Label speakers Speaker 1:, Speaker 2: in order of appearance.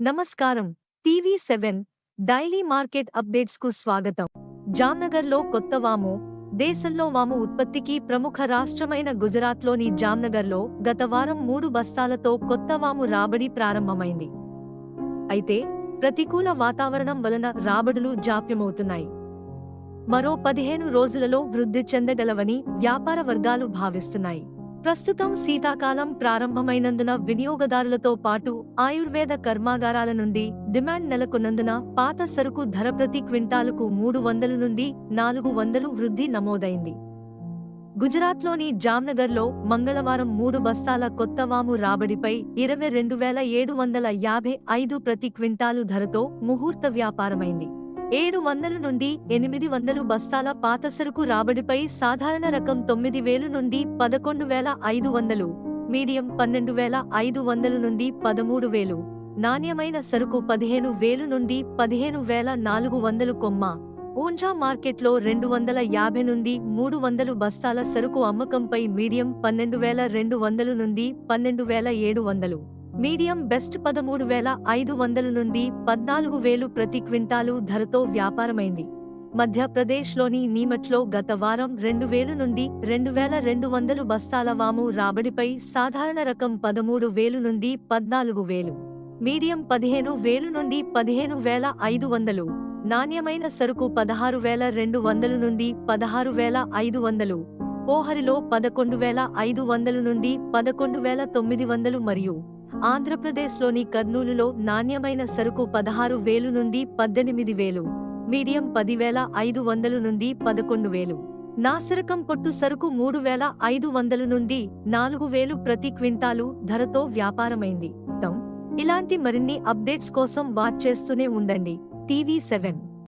Speaker 1: నమస్కారం. TV seven daily market అప్డేట్స్కు స్వాగతం. జామ్నగర్లో కొత్త వాము దేశంలో వాము ఉత్పత్తికి ప్రముఖ రాష్ట్రమైన గుజరాత్లోని జామ్నగర్లో గత వారం మూడు బస్తాలతో కొత్త వాము రాబడి ప్రారంభమైంది. అయితే ప్రతికూల వాతావరణం వలన రాబడులు జాప్యమవుతున్నాయి. మరో పదిహేను రోజులలో వృద్ధి చెందగలవని వ్యాపార వర్గాలు భావిస్తున్నాయి. ప్రస్తుతం శీతాకాలం ప్రారంభమైనందున వినియోగదారులతో పాటు ఆయుర్వేద కర్మాగారాల నుండి డిమాండ్ నెలకొన్నందున పాత సరుకు ధర ప్రతి క్వింటాలుకు మూడు వందలు నుండి నాలుగు వందలు వృద్ధి నమోదైంది. గుజరాత్లోని జామ్నగర్లో మంగళవారం మూడు బస్తాల కొత్త వాము రాబడిపై ఇరవై రెండు వేల ఏడు వందల యాభై ఐదు ప్రతి క్వింటాలు ధరతో ముహూర్త వ్యాపారమైంది. ఏడు వందల నుండి ఎనిమిది వందలు బస్తాల పాత సరుకు రాబడిపై సాధారణ రకం తొమ్మిది వేలు నుండి పదకొండు వేల ఐదు వందలు మీడియం పన్నెండు వేల ఐదు వందలు నుండి పదమూడు వేలు నాణ్యమైన సరుకు పదిహేను వేలు నుండి పదిహేను వేల నాలుగు వందలు కొమ్మ. ఊంజా మార్కెట్లో రెండు వందల యాభై నుండి మూడు వందలు బస్తాల సరుకు అమ్మకంపై మీడియం పన్నెండు వేల రెండు వందలు నుండి పన్నెండు వేల ఏడు వందలు. మీడియం బెస్ట్ పదమూడు వేల ఐదు వందలు నుండి పద్నాలుగు వేలు ప్రతి క్వింటాలు ధరతో వ్యాపారమైంది. మధ్యప్రదేశ్లోని నీమట్లో గత వారం రెండు వేలు నుండి రెండు వేల రెండు వందలు బస్తాల వాము రాబడిపై సాధారణ రకం పదమూడు వేలు నుండి పద్నాలుగు వేలు మీడియం పదిహేను వేలు నుండి పదిహేను వేల ఐదు వందలు నాణ్యమైన సరుకు పదహారు వేల రెండు వందలు నుండి పదహారు వేల ఐదు వందలు ఓహరిలో పదకొండు వేల ఐదు వందలు నుండి పదకొండు వేల తొమ్మిది వందలు మరియు ఆంధ్రప్రదేశ్లోని కర్నూలులో నాణ్యమైన సరుకు పదహారు వేలు నుండి పద్దెనిమిది వేలు మీడియం పదివేల ఐదు వందలు నుండి పదకొండు వేలు. నాసిరకం పొట్టు సరుకు మూడు వేల ఐదు వందలు నుండి నాలుగు వేలు ప్రతి క్వింటాలు ధరతో వ్యాపారమైంది. ఇలాంటి మరిన్ని అప్డేట్స్ కోసం వాచ్ చేస్తూనే ఉండండి. TV seven.